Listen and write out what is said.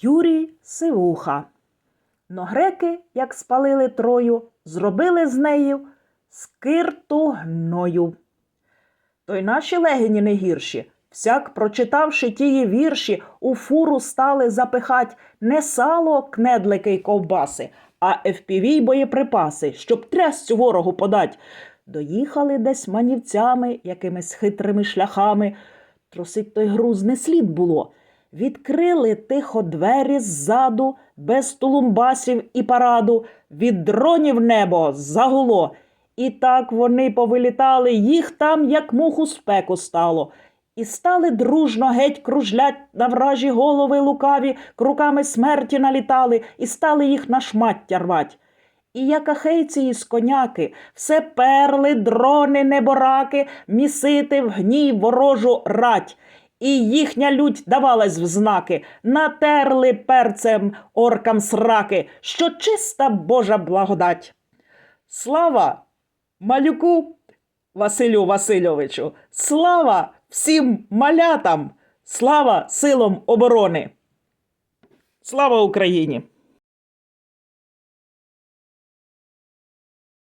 Юрій Сивуха. Но греки, як спалили Трою, зробили з нею скирту гною. То й наші легені не гірші. Всяк, прочитавши тії вірші, у фуру стали запихать не сало, кнедлики й ковбаси, а й боєприпаси, щоб трясцю ворогу подать. Доїхали десь манівцями, якимись хитрими шляхами. Тросить той груз не слід було. Відкрили тихо двері ззаду, без тулумбасів і параду, від дронів небо загуло. І так вони повилітали, їх там, як муху спеку стало. І стали дружно геть кружлять на вражі голови лукаві, круками смерті налітали, і стали їх на шмаття рвать. І як ахейці із коняки, все перли, дрони, небораки, місити в гній ворожу рать. І їхня лють давалась в знаки, натерли перцем оркам сраки, що чиста Божа благодать. Слава малюку Василю Васильовичу, слава всім малятам, слава силам оборони. Слава Україні!